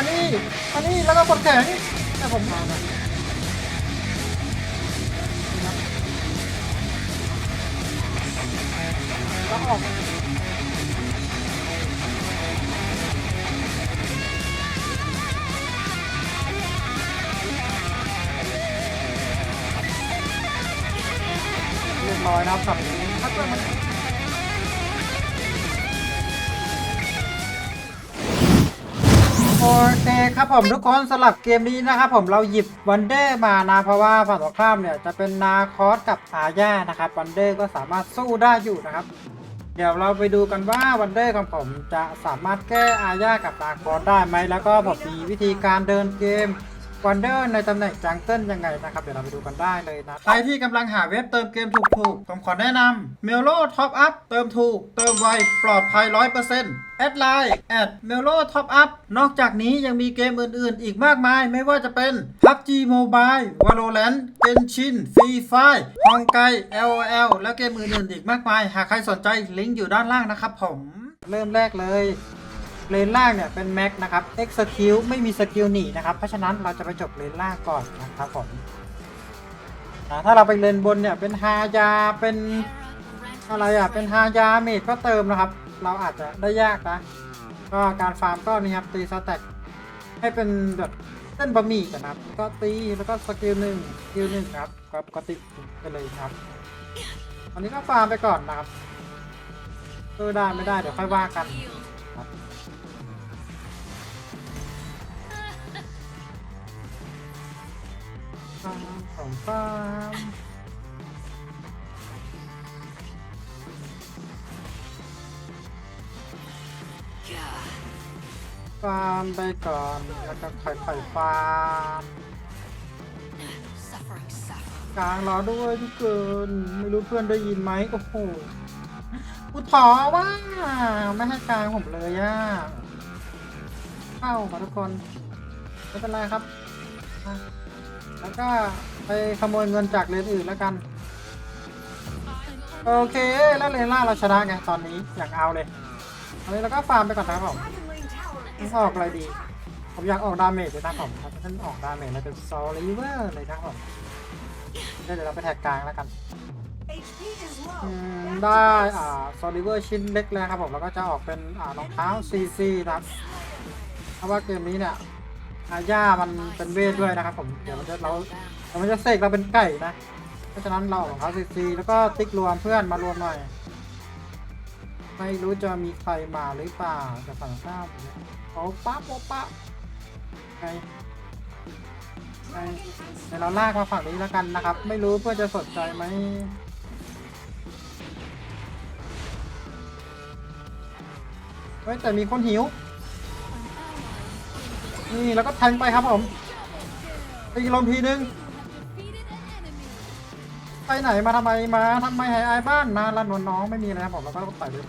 มานี่มานี่แล้วก็กดแข็งแต่ผมมานะแล้วออก โอเคครับผมทุกคนสำหรับเกมนี้นะครับผมเราหยิบวันเดอร์มานะ เพราะว่าฝั่งตรงข้ามเนี่ยจะเป็นนาคอสกับอาญานะครับวันเดอร์ก็สามารถสู้ได้อยู่นะครับ เดี๋ยวเราไปดูกันว่าวันเดอร์ของผมจะสามารถแก้อาญากับนาคอสได้ไหมแล้วก็ผมมีวิธีการเดินเกมวันเดอร์ในตำแหน่งจังเกิลยังไงนะครับ เดี๋ยวเราไปดูกันได้เลยนะ ใครที่กำลังหาเว็บเติมเกมถูกๆผมขอแนะนำเมลโล่ท็อปอัพเติมถูก เติมไวปลอดภัย100% แอดไลน์แอดเมลโลท็อปอัพนอกจากนี้ยังมีเกมอื่นๆ อีกมากมาย ไม่ว่าจะเป็น PUBG Mobile Valorant Genshin Free Fire ฮองไก LOL และเกมอื่นๆ อีกมากมาย หากใครสนใจลิงก์อยู่ด้านล่างนะครับผม เริ่มแรกเลยเลนล่างเนี่ยเป็นแม็กนะครับ execute ไม่มีสกิลหนีนะครับ เพราะฉะนั้นเราจะไปจบเลนล่างก่อนนะครับผมถ้าเราไปเลนบนเนี่ยเป็นฮายาเป็นอะไรอะเป็นฮายาเมดก็เติมนะครับ เราอาจจะได้ยากนะก็การฟาร์มก็นี่ครับตีสแต็กให้เป็นแบบเส้นบะหมี่กันนะครับ ก็ตีแล้วก็สกิลหนึ่งสกิลหนึ่งครับก็ก็ติดไปเลยครับอันนี้ก็ฟาร์มไปก่อนนะครับเออได้ไม่ได้เดี๋ยวค่อยว่ากันครับฟาร์มของฟาร์ม ฟาร์มไปก่อน แล้วก็ค่อยๆฟาร์ม Suffering, suffering. กลางรอด้วยทุกเกิน ไม่รู้เพื่อนได้ยินไหมโอ้โหกูถอว่า ไม่ให้กลางผมเลยอะเข้าค่ะทุกคนไม่เป็นไรครับอะแล้วก็ไปขโมยเงินจากเลนอื่นแล้วกัน โอเค แล้วเลนล่างเราชนะไงตอนนี้ อยากเอาเลยตอนนี้เราก็ฟาร์มไปก่อนนะครับผม จะออกอะไรดี ผมอยากออกดาเมจเลยนะผมถ้าฉันออกดาเมจแล้วเป็นโซลิเวอร์เลยนะครับผมเดี๋ยวเราไปแท็กกลางแล้วกันอืมได้อ่าโซลิเวอร์ชิ้นเล็กเลยครับผมแล้วก็จะออกเป็นอ่ารองเท้าซีซีนะครับเพราะว่าเกมนี้เนี่ยอาญามันเป็นเวทด้วยนะครับผมเดี๋ยวมันจะเราเดี๋ยวมันจะเสกเราเป็นไก่นะ เพราะฉะนั้นเราออกรองเท้าซีซีแล้วก็ติ๊กรวมเพื่อนมารวมหน่อย ไม่รู้จะมีใครมาหรือเปล่าจะสั่งข้าว โอ้ปั๊บโอ้ปั๊บไงไงเดี๋ยวเราลากมาฝั่งนี้แล้วกันนะครับ ไม่รู้เพื่อจะสนใจไหมเฮ้ยแต่มีคนหิว นี่แล้วก็แทงไปครับผมตีกลมทีนึงไปไหนมาทำไมมาทำไมหายอายบ้านมาละนวลน้องไม่มีอะไรครับผมเราก็ต้องไปเลย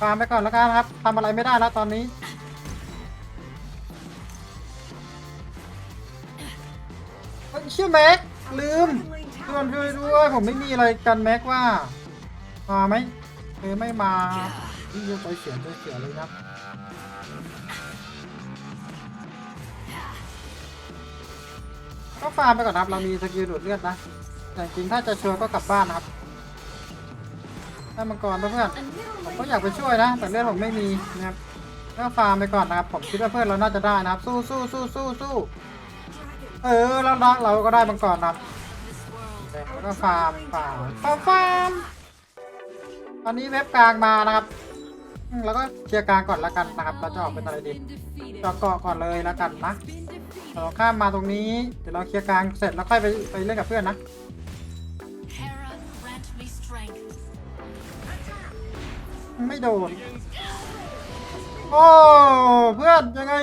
ฟาร์มไปก่อนแล้วกันครับทำอะไรไม่ได้แล้วตอนนี้ ชื่อแม็กลืม Dragon Lane ช่วยด้วยผมไม่มีอะไรกันแม็กว่ามาไหมเออไม่มาที่จะใจเสียใจเสียเลยครับก็ฟาร์มไปก่อนนะครับ เรามีสกิลดูดเลือดนะ แต่จริงถ้าจะชัวร์ก็กลับบ้านนะครับได้มังกรเพื่อนผมก็อยากไปช่วยนะ แต่เลือดผมไม่มีนะครับก็ฟาร์มไปก่อนนะครับ ผมคิดว่าเพื่อนเราน่าจะได้นะครับ สู้สู้สู้สู้สู้ เออแล้วเราเราก็ได้มังกรนะครับแล้วก็ฟาร์มฟาร์มฟาร์มฟาร์มตอนนี้เว็บกลางมานะครับแล้วก็เคลียร์กลางก่อนแล้วกันนะครับเราจะออกเป็นอะไรดีจะเกาะก่อนเลยแล้วกันนะเราข้ามมาตรงนี้เดี๋ยวเราเคลียร์กลางเสร็จแล้วค่อยไปไปเล่นกับเพื่อนนะไม่โดนโอ้เพื่อนยังไง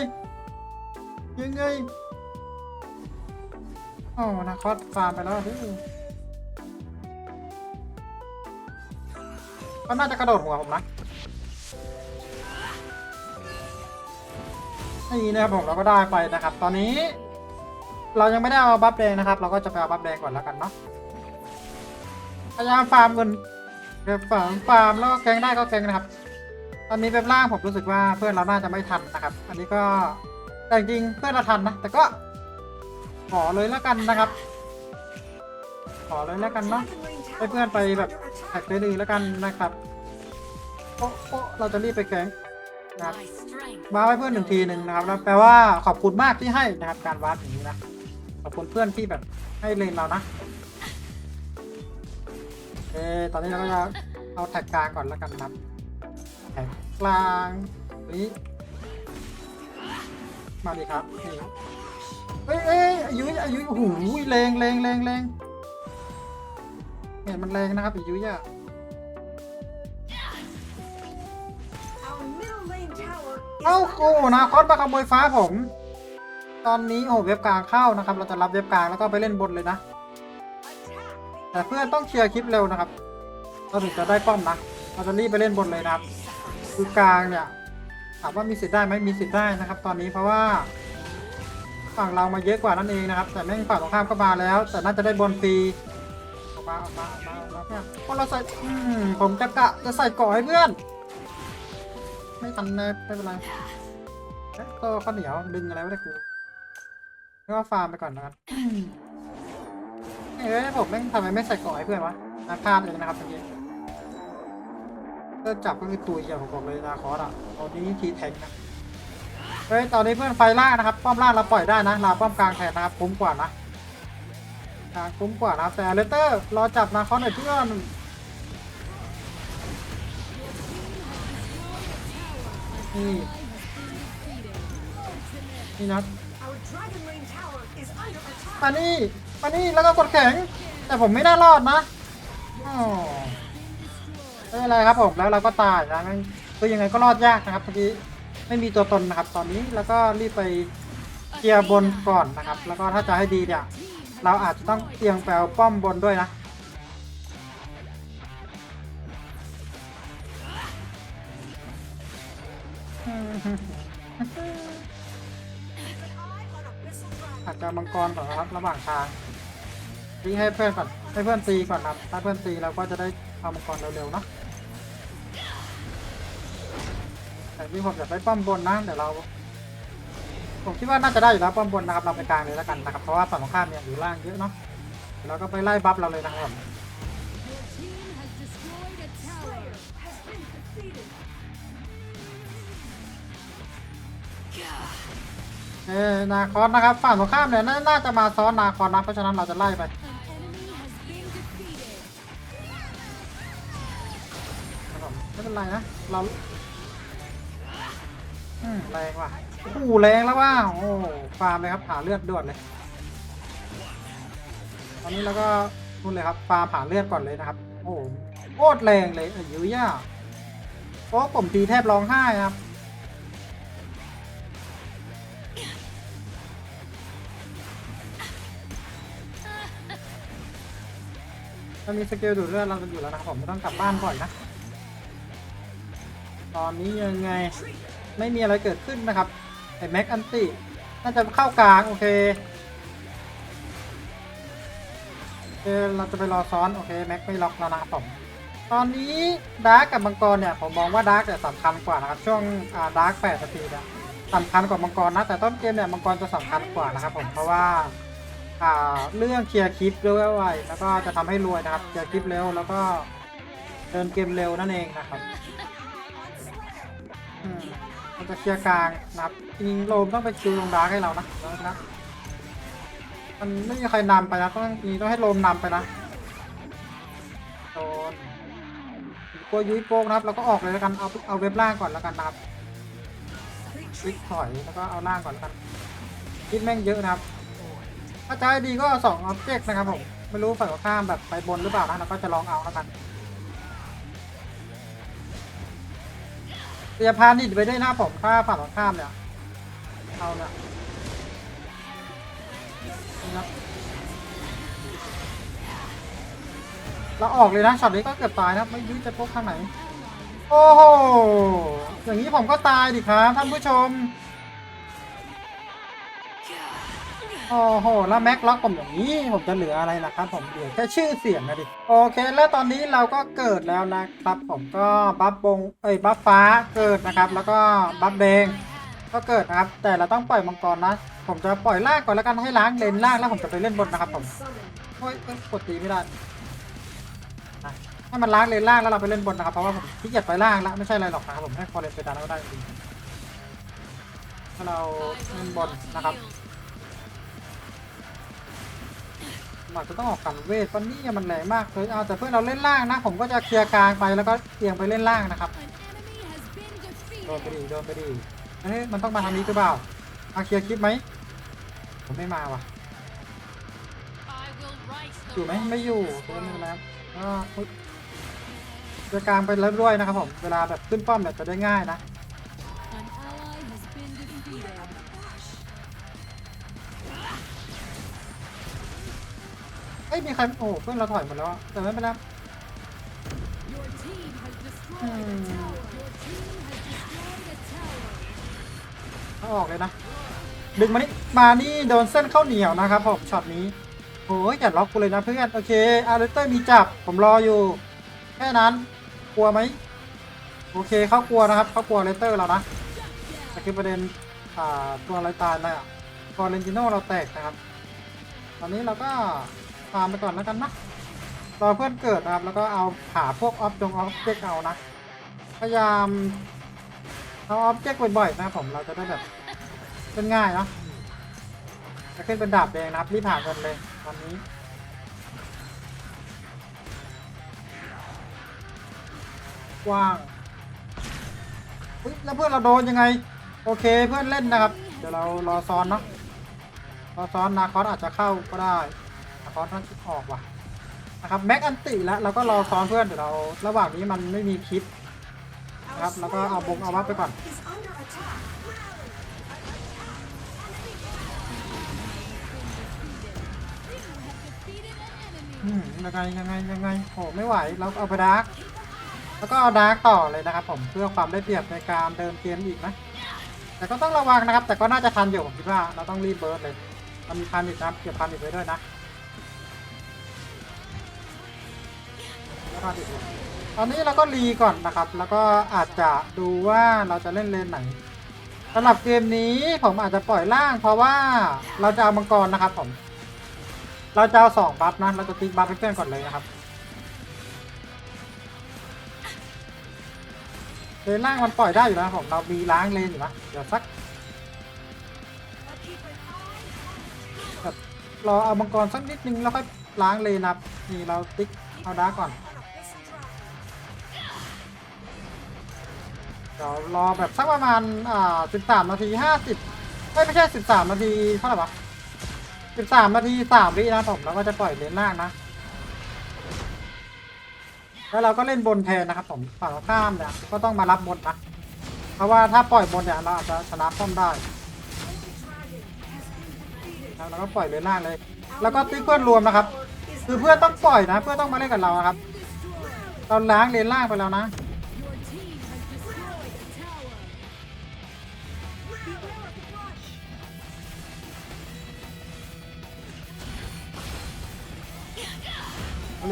ยังไง โอ้นาคอสฟาร์มไปแล้วดิก็น่าจะกระโดดหัวผมนะนี่นะครับผมเราก็ได้ไปนะครับ ตอนนี้ เรายังไม่ได้เอาบัฟแดงนะครับ เราก็จะไปเอาบัฟแดงก่อนแล้วกันเนาะพยายามฟาร์มเงินแบบฟาร์มฟาร์มแล้วก็แกงได้ก็แกงนะครับ ตอนนี้เว็บล่างผมรู้สึกว่าเพื่อนเราน่าจะไม่ทันนะครับ อันนี้ก็แต่จริงเพื่อนเราทันนะ แต่ก็ ขอเลยแล้วกันนะครับ ขอเลยแล้วกันเนาะให้เพื่อนไปแบบแท็กได้ดีแล้วกันนะครับโป๊ะโป๊ะเราจะรีบไปแกงนะครับ My strength. วาร์ปให้เพื่อนหนึ่งทีหนึ่งนะครับแล้วแปลว่าขอบคุณมากที่ให้นะครับ การวาร์ปอย่างนี้นะขอบคุณเพื่อนที่แบบให้เลนเรานะเออตอนนี้เราก็จะเอาแท็กกลางก่อนแล้วกันนะครับแท็กกลางนี้มาดีครับนี่ เอ้ยเอ้ยอายุอายุโอ้โหแรงแรงแรงแรงเนี่ยมันแรงนะครับอายุอะ Our middle lane tower เอ้าโอ้โหนาคอสมาขโมยฟ้าผม ตอนนี้โอ้โหเว็บกลางเข้านะครับ เราจะรับเว็บกลางแล้วก็ไปเล่นบนเลยนะ attack. แต่เพื่อนต้องเคลียร์คลิปเร็วนะครับ เราถึงจะได้ป้อมนะ เราจะรีบไปเล่นบนเลยนะครับ คือกลางเนี่ย ถามว่ามีสิทธิ์ได้ไหมมีสิทธิ์ได้นะครับ ตอนนี้เพราะว่า ฝั่งเรามาเยอะกว่านั่นเองนะครับ แต่แม่งฝั่งตรงข้ามก็มาแล้ว แต่น่าจะได้บนฟรีออกมาออกมาออกมาออกมาเพื่อนเพราะเราใส่อืมผมจะกะจะใส่ก่อให้เพื่อน ไม่ทันแน่ไม่เป็นไรเอ๊ะก็ข้าวเหนียวดึงอะไรไม่ได้กูก็ฟาร์มไปก่อนนะครับเอ้ยผมแม่งทำไมไม่ใส่กาะให้เพื่อนวะนาพลาดเองนะครับเมื่อกี้ก็จับก็คือตุยอย่างผมบอกเลยนาคอสอะตอนนี้ทีแทงนะ เฮ้ยตอนนี้เพื่อนไฟล่านะครับป้อมล่าเราปล่อยได้นะลาป้อมกลางแทนนะครับคุ้มกว่านะคุ้มกว่านะแต่เลเตอร์รอจับนาคอสหน่อยเพื่อนนี่นี่นะ Our dragon lane tower is under attack. มานี่มานี่แล้วก็กดแข็ง แต่ผมไม่ได้รอดนะอ๋อไม่เป็นไรครับผมแล้วเราก็ตายนะคือยังไงก็รอดยากนะครับเมื่อกี้ ไม่มีตัวตนนะครับตอนนี้แล้วก็รีบไปเคลียร์บนก่อนนะครับ แล้วก็ถ้าจะให้ดีเนี่ยเราอาจจะต้องเตียงแปลป้อมบนด้วยนะอืม Eye on abyssal dragon. อาจจะมังกรก่อนนะครับระหว่างทางตีให้เพื่อนก่อนให้เพื่อนตีก่อนครับถ้าเพื่อนตีเราก็จะได้เอามังกรเร็วๆเนาะ แต่ที่ผมอยากได้ป้อมบนนะเดี๋ยวเรา ผมคิดว่าน่าจะได้อยู่แล้วป้อมบนนะครับเราไปกลางเลยแล้วกันนะครับเพราะว่าฝั่งตรงข้ามเนี่ยอยู่ล่างเยอะเนาะเดี๋ยวเราก็ไปไล่บัฟเราเลยนะครับเออนาคอนนะครับฝั่งตรงข้ามเนี่ยน,น่าจะมาซ้อนนาคอนนะเพราะฉะนั้นเราจะไล่ไปไม่เป็นไรนะเรา แรงว่ะโอ้แรงแล้วว่าโอ้ฟาร์มเลยครับหาเลือดด่วนเลย ตอนนี้เราก็นู่นเลยครับฟาร์มหาเลือดก่อนเลยนะครับ โอ้โหโคตรแรงเลยอายุย่าโอ้ผมตีแทบร้องไห้ครับถ้ามีสเกลดูดเลือดเราจะอยู่แล้วนะครับผมไม่ต้องกลับบ้านบ่อยนะ ตอนนี้ยังไง ไม่มีอะไรเกิดขึ้นนะครับไอแม็กอันติน่าจะเข้ากลาง โอเคโอเคเราจะไปรอซ้อน โอเคแม็กไม่ล็อกแล้วนะผมตอนนี้ดาร์กกับมังกรเนี่ยผมมองว่าดาร์กเนี่ยสำคัญกว่านะครับช่วงดาร์กแปดนาทีเนี่ยสำคัญกว่ามังกรนะแต่ต้นเกมเนี่ยมังกรจะสำคัญกว่านะครับผมเพราะว่าเรื่องเคลียร์คลิปเร็วไวแล้วก็จะทำให้รวยนะครับเคลียร์คลิปเร็วแล้วก็เดินเกมเร็วนั่นเองนะครับอื มันจะเคลียร์กลางนะครับจริงโรมต้องไปคิวลงดาร์กให้เรานะนะมันไม่มีใครนำไปนะต้องมีต้องให้โรมนำไปนะโดนกลัวยุ้ยโป้งนะครับเราก็ออกเลยแล้วกันเอาเอาเว็บล่างก่อนแล้วกันนะครับคลิกถอยแล้วก็เอาล่างก่อนแล้วกันคิดแม่งเยอะนะครับถ้าจะให้ดีก็สองออบเจกต์นะครับผมไม่รู้ฝั่งตรงข้ามแบบไปบนหรือเปล่านะเราก็จะลองเอาแล้วกัน เตรียมพานิดไปด้วยนะผมถ้าฝั่งข้ามเนี่ยเอาเนี่ยนะเราออกเลยนะช็อตนี้ก็เกือบตายนะไม่รู้จะพกทางไหน โอ้โหอย่างนี้ผมก็ตายดิครับท่านผู้ชม โอ้โห แล้วแม็กล็อกผมอย่างนี้ ผมจะเหลืออะไรล่ะครับผมเหลือแค่ชื่อเสียงนะดิ โอเค แล้วตอนนี้เราก็เกิดแล้วนะครับ ผมก็บัฟบง เอ้ย บัฟฟ้าเกิดนะครับ แล้วก็บัฟแดงก็เกิดนะครับ แต่เราต้องปล่อยมังกรนะ ผมจะปล่อยล่างก่อนแล้วกันให้ล้างเลนล่างแล้วผมจะไปเล่นบนนะครับผมโอ้ยกดตีไม่ได้ให้มันล้างเลนล่างแล้วเราไปเล่นบนนะครับ เพราะว่าผมขี้เกียจไปล่างแล้วไม่ใช่อะไรหรอกนะครับผมให้ฟอเรนไปดันก็ได้จริงๆถ้าเราเล่นบนนะครับ อาจจะต้องออกกันเวทเพราะนี่มันแรงมากเลยเอาแต่เพื่อนเราเล่นล่างนะ ผมก็จะเคลียร์กลางไปแล้วก็เอียงไปเล่นล่างนะครับ An enemy has been โดนไป defeated. ดีโดนไปดีเฮ้ยมันต้องมาทางนี้หรือเปล่ามาเคลียร์คลิปไหมผมไม่มาว่ะ I will right อยู่ the ไหม wrong. ไม่อยู่ตัวนึงแล้วก็อุ๊ยจะกลางไปแล้วด้วยนะครับผมเวลาแบบขึ้นป้อมแบบจะได้ง่ายนะ เอ้ยมีใครโอ้โหเพื่อนเราถอยหมดแล้วอะแต่ไม่เป็นไร Your team has destroyed Hmm. a tower. Your team has destroyed a tower. เอาออกเลยนะ ดึงมานี่มานี่โดนเส้นข้าวเหนียวนะครับผมช็อตนี้โอ้ยอย่าล็อกกูเลยนะเพื่อน โอเคอาร์เตอร์มีจับ ผมรออยู่ แค่นั้น กลัวไหม โอเคเขากลัวนะครับเขากลัวเลเตอร์เรานะแต่คือประเด็นอ่าตัวอะไรตายเลยอะกอเรนติโนเราแตกนะครับ ตอนนี้เราก็ ฟาร์มไปก่อนแล้วกันนะรอเพื่อนเกิดนะครับแล้วก็เอาหาพวกออฟจงออฟเจกเอานะพยายามเอาออฟเจกบ่อยๆนะผมเราจะได้แบบเป็นง่ายเนาะจะขึ้นเป็นดาบแดงนะครับรีบผ่ากันเลยตอนนี้กว้างอุ๊ยแล้วเพื่อนเราโดนยังไง โอเคเพื่อนเล่นนะครับ เดี๋ยวเรารอซ้อนเนาะรอซ้อนนาคอสอาจจะเข้าก็ได้ คอสน่าจะออกว่ะนะครับแม็กอันติแล้วเราก็รอซ้อนเพื่อนเดี๋ยวเราระหว่างนี้มันไม่มีคลิป Our ครับ,แล้วก็เอาบงเอาวับไปก่อนอืมยังไงยังไงยังไงโอ้ไม่ไหวเราเอาไปดาร์กแล้วก็เอาดาร์กต่อเลยนะครับ ผมเพื่อความได้เปรียบในการเดินเกมอีกนะแต่ก็ต้องระวังนะครับ แต่ก็น่าจะทันอยู่ผมคิดว่าเราต้องรีบเบิร์ดเลยเรามีพันอีกนะเก็บพันอีกไว้ด้วยนะ แล้วก็อีตอนนี้เราก็รีก่อนนะครับ แล้วก็อาจจะดูว่าเราจะเล่นเลนไหนสำหรับเกมนี้ผมอาจจะปล่อยล่าง เพราะว่าเราจะเอามังกรนะครับผม เราจะเอาสองบัฟนะ เราจะติ๊กบัฟให้เพื่อนก่อนเลยนะครับเลนล่างมันปล่อยได้อยู่แล้วผมเรามีล้างเลนอยู่นะเดี๋ยวสักรอเอามังกรสักนิดนึงแล้วค่อยล้างเลนนะครับนี่เราติ๊กเอาดาก่อน เดี๋ยวรอแบบสักประมาณอ่าสิบสามนาทีห้าสิบไม่ไม่ใช่สิบสามนาทีเท่าไหร่วะสิบสามนาทีสามวินะผมแล้วก็จะปล่อยเลนล่างนะ แล้วเราก็เล่นบนแทนนะครับผมฝั่งตรงข้ามเนี่ยก็ต้องมารับบนนะ เพราะว่าถ้าปล่อยบนเนี่ยเราอาจจะชนะป้อมได้แล้วเราก็ปล่อยเลนล่างเลย แล้วก็ติ๊กเพื่อนรวมนะครับ คือเพื่อนต้องปล่อยนะ เพื่อนต้องมาเล่นกับเราครับ เราล้างเลนล่างไปแล้วนะ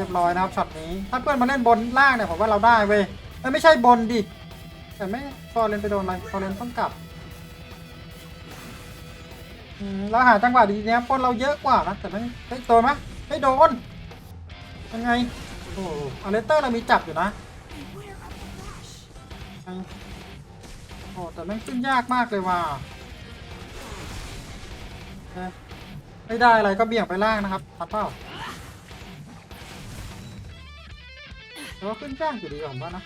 รียบร้อยนะครับช็อตนี้ ถ้าเพื่อนมาเล่นบนล่างเนี่ยผมว่าเราได้เว้ยไม่ใช่บนดิ แต่ไม่ฟอร์เรนไปโดนอะไรฟอร์เรนต้องกลับเราหาจังหวะดีเนี่ยปนเราเยอะกว่านะแต่ไม่เฮ้ยโดนไหมไม่โดนยังไงโอ้อเลสเตอร์เรามีจับอยู่นะโอ้แต่แม่งขึ้นยากมากเลยว่ะไม่ได้อะไรก็เบี่ยงไปล่างนะครับทัดเปล่า แต่ว่าขึ้นยากอยู่ดีผมว่านะ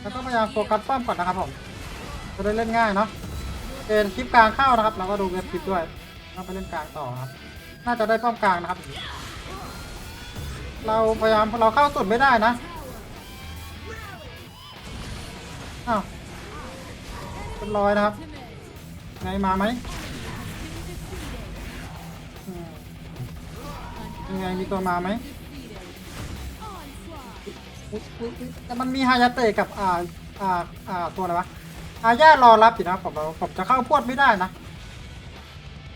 แล้วก็พยายามโฟกัสป้อมก่อนนะครับผมจะได้เล่นง่ายเนาะเป็นคลิปกลางเข้านะครับแล้วก็ดูเว็บคลิปด้วยแล้วไปเล่นกลางต่อครับ น่าจะได้ป้อมกลางนะครับ เราพยายามเราเข้าสุดไม่ได้นะอ้าวเป็นรอยนะครับ ไงมาไหมยังไงมีตัวมาไหม อุ๊ยอุ๊ยอุ๊ยแต่มันมีฮายาเตะกับอ่าอ่าอ่าตัวอะไรวะอาญารอรับอยู่นะผมเราผมจะเข้าพวดไม่ได้นะ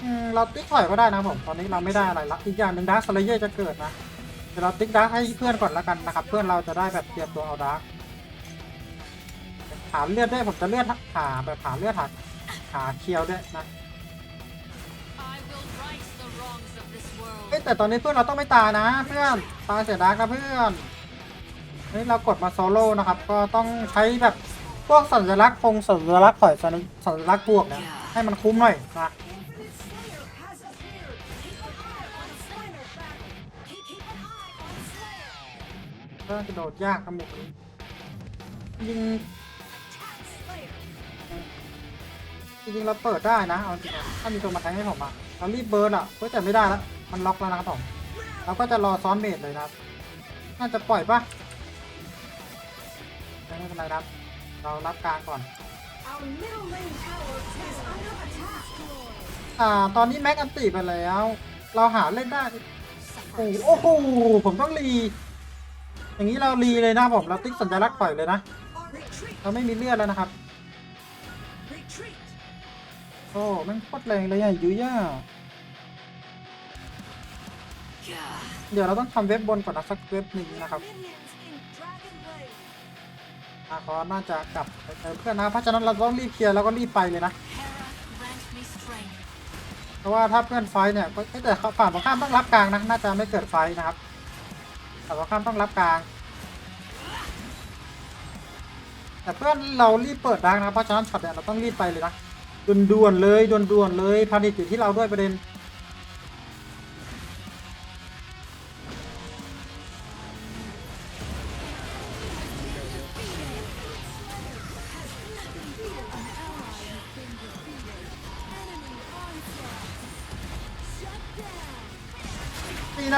อืมเราติ๊กถอยก็ได้นะผมตอนนี้เราไม่ได้อะไรละอีกอย่างหนึ่งดาร์คสเลเยอร์จะเกิดนะเดี๋ยวเราติ๊กดาร์คให้เพื่อนก่อนแล้วกันนะครับ เพื่อนเราจะได้แบบเตรียมตัวเอาดาร์คหาเลือดได้วยผมจะเลือดหาแบบหาเลือดหาหาเคียวด้วยนะเฮ้ยแต่ตอนนี้เพื่อนเราต้องไม่ตายนะ เพื่อนตายเสียดายครับเพื่อน เฮ้ยเรากดมาโซโล่นะครับ ก็ต้องใช้แบบพวกสัญลักษณ์คงสัญลักษณ์ถอยสัญลักษณ์บวกเนี่ยให้มันคุ้มหน่อยนะก็จะโดดยากครับหมดนี้ยิงจริงๆเราเปิดได้นะเอาจริงถ้ามีตัวมาแทงให้ผมอะเรารีบเบิร์ดอะเพื่อแต่ไม่ได้แล้วมันล็อกแล้วนะครับผมเราก็จะรอซ้อนเบสเลยนะครับน่าจะปล่อยปะ ไม่เป็นไรครับ เรารับกลางก่อน อ่า ตอนนี้แม็กอันติไปแล้ว เราหาเล่นได้โอ้โอ้โห ผมต้องรี อย่างนี้เรารีเลยนะผมเราติ๊กสัญลักษณ์ปล่อยเลยนะ เราไม่มีเลือดแล้วนะครับ โอ้แม่งโคตรแรงเลยอะยุ้ยอะเดี๋ยวเราต้องทำเว็บบนก่อนนะสักเว็บหนึ่งนะครับ อาคอน่าจะกลับไปเจอเพื่อนนะเพราะฉะนั้นเราต้องรีบเคลียร์แล้วก็รีบไปเลยนะเพราะว่าถ้าเพื่อนไฟเนี่ยก็แต่ฝ่ายตรงข้ามต้องรับกลางนะน่าจะไม่เกิดไฟนะครับฝ่ายตรงข้ามต้องรับกลาง แต่เพื่อนเรารีบเปิดดังนะเพราะฉะนั้นช็อตเนี่ยเราต้องรีบไปเลยนะด่วนๆเลยด่วนๆเลยพานิชอยู่ที่เราด้วยประเด็น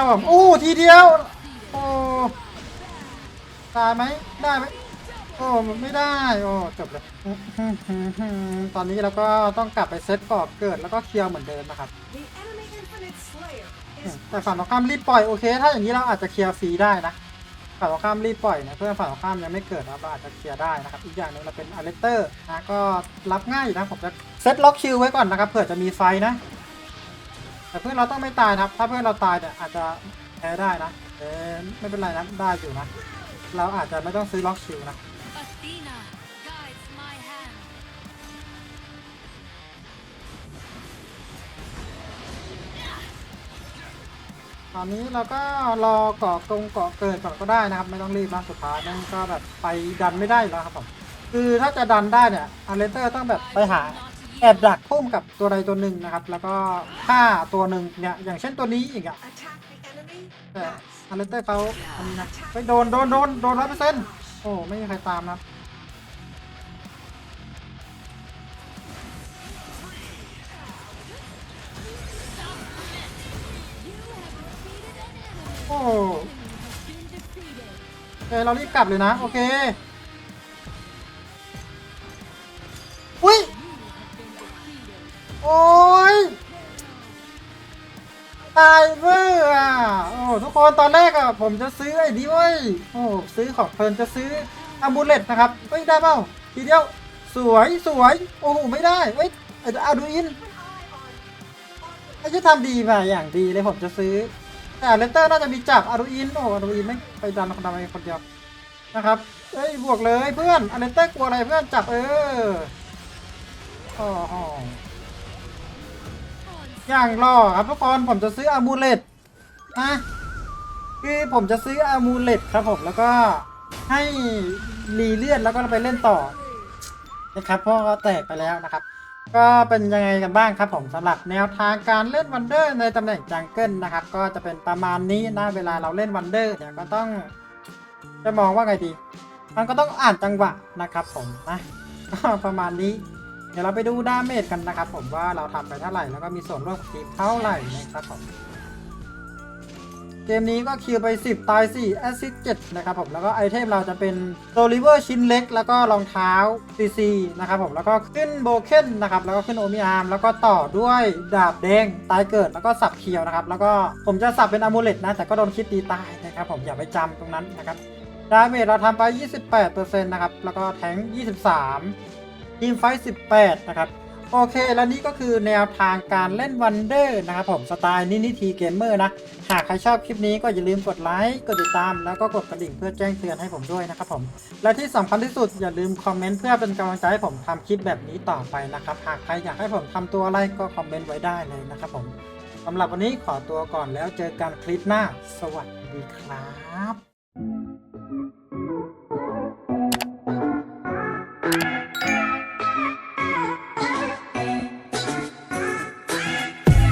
นี่นะผมอู้ทีเดียวโอ้ตายไหมได้ไหมโอ้มันไม่ได้โอ้จบเลยตอนนี้เราก็ต้องกลับไปเซตกรอบเกิดแล้วก็เคลียร์เหมือนเดิมนะครับแต่ฝั่งตรงข้ามรีบปล่อยโอเค ถ้าอย่างนี้เราอาจจะเคลียร์ฟรีได้นะฝั่งตรงข้ามรีบปล่อยนะเพื่อนฝั่งตรงข้ามยังไม่เกิดนะเราอาจจะเคลียร์ได้นะครับอีกอย่างหนึงเราเป็นอาร์เรเตอร์นะก็รับง่ายอยู่นะผมจะเซตล็อกคิวไว้ก่อนนะครับเผื่อจะมีไฟนะ แต่เพื่อนเราต้องไม่ตายนะครับ ถ้าเพื่อนเราตายเนี่ยอาจจะแพ้ได้นะเออไม่เป็นไรนะได้อยู่นะ เราอาจจะไม่ต้องซื้อล็อกคิวนะ Athena guides my hand. ตอนนี้เราก็รอเกาะกงเกาะเกิดก่อนก็ได้นะครับ ไม่ต้องรีบนะสุดท้ายนั่นก็แบบไปดันไม่ได้อยู่แล้วครับผมคือถ้าจะดันได้เนี่ยอาร์เรเตอร์ต้องแบบไปหา แอบดักพุ่มกับตัวใดตัวหนึ่งนะครับ แล้วก็ฆ่าตัวหนึ่งเนี่ยอย่างเช่นตัวนี้อีกอะ attack the enemy. แต่อาร์เรเตอร์เขาอันนี้นะไปโดนโดนโดนโดนร้อยเปอร์เซ็นต์โอ้ไม่มีใครตามนะครับโอ้โอเคเรารีบกลับเลยนะ โอเค อุ้ย โอ้ยตายเว้ยอะโอ้ทุกคนตอนแรกอะผมจะซื้อไอ้นี้เว้ยโอ้ซื้อของเพลินจะซื้ออามูเลตนะครับเฮ้ยได้เปล่าทีเดียวสวยสวยโอ้โหไม่ได้เฮ้ยเอาดูอินไอ้ที่ทำดีมาอย่างดีเลยผมจะซื้อ แต่เลนเตอร์น่าจะมีจับอารูอินโอ้อารูอินไม่ไปดันคนทำไมคนเดียวนะครับเอ้ยบวกเลยเพื่อนอาเลนเตอร์กลัวอะไรเพื่อนจับเอออ้โห อย่างรอครับทุกคนผมจะซื้ออามูเลตนะคือผมจะซื้ออามูเลตครับผมแล้วก็ให้รีเลียนแล้วก็ไปเล่นต่อนะครับเพราะก็แตกไปแล้วนะครับ ก็เป็นยังไงกันบ้างครับผมสำหรับแนวทางการเล่นวันเดอร์ในตำแหน่งจังเกิลนะครับ ก็จะเป็นประมาณนี้นะเวลาเราเล่นวันเดอร์เนี่ยก็ต้อง จะมองว่าไงดี มันก็ต้องอ่านจังหวะนะครับผมนะก็ประมาณนี้ เดี๋ยวเราไปดูดาเมจกันนะครับผมว่าเราทำไปเท่าไหร่แล้วก็มีส่วนร่วมกับทีมเท่าไหร่นะครับผมเกมนี้ก็คิวไป 10 ตาย 4 แอสซิส7นะครับผมแล้วก็ไอเทมเราจะเป็นโ o ลิเวอร์ชิ้นเล็ก แล้วก็รองเท้า CC นะครับผมแล้วก็ขึ้นโบเคนนะครับแล้วก็ขึ้นโอมิอาร์มแล้วก็ต่อด้วยดาบแดงตายเกิดแล้วก็สับเคียวนะครับแล้วก็ผมจะสับเป็นอะมูเลตนะ แต่ก็โดนคิดตีตายนะครับผมอย่าไปจำตรงนั้นนะครับดาเมจเราทำไป 28%นะครับแล้วก็แทง23 ทีมไฟท์18นะครับ โอเค แล้วนี่ก็คือแนวทางการเล่นวันเดอร์นะครับผมสไตล์นินิทีเกมเมอร์นะ หากใครชอบคลิปนี้ก็อย่าลืมกดไลค์กดติดตาม แล้วก็กดกระดิ่งเพื่อแจ้งเตือนให้ผมด้วยนะครับผม และที่สำคัญที่สุดอย่าลืมคอมเมนต์เพื่อเป็นกำลังใจให้ผมทำคลิปแบบนี้ต่อไปนะครับหากใครอยากให้ผมทำตัวอะไรก็คอมเมนต์ไว้ได้เลยนะครับผมสำหรับวันนี้ขอตัวก่อนแล้วเจอกันคลิปหน้า สวัสดีครับ